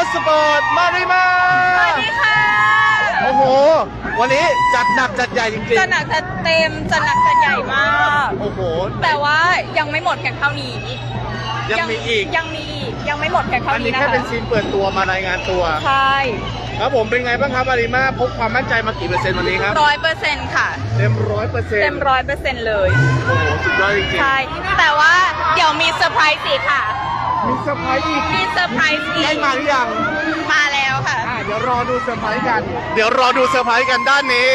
ปิดมาริมา สวัสดีค่ะโอ้โห วันนี้จัดหนักจัดใหญ่จริงจะหนักจะเต็มจะหนักจะใหญ่มาก ๆ โอ้โห แต่ว่ายังไม่หมดแค่เท่านี้ยังมีอีก ยังมีอีกยังไม่หมดแค่เท่าอันนี้นี้นะแค่คะเป็นซีนเปิดตัวมารายงานตัว ใช่ครับผมเป็นไงบ้างครับมาริมาพกความมั่นใจมากี่เปอร์เซ็นต์วันนี้ครับ ร้อยเปอร์เซ็นต์ค่ะ เต็มร้อยเปอร์เซ็นต์เต็มร้อยเปอร์เซ็นต์เลย โอ้โหสุดยอดจริงใช่แต่ว่าเดี๋ยวมีเซอร์ไพรส์อีกค่ะๆ มีเซอร์ไพรส์อีกมีเซอร์ไพรส์อีใกล้กมาหรือยังมาแล้วค่ะ อะเดี๋ยวรอดูเซอร์ไพรส์กัน เดี๋ยวรอดูเซอร์ไพรส์กันด้านนี้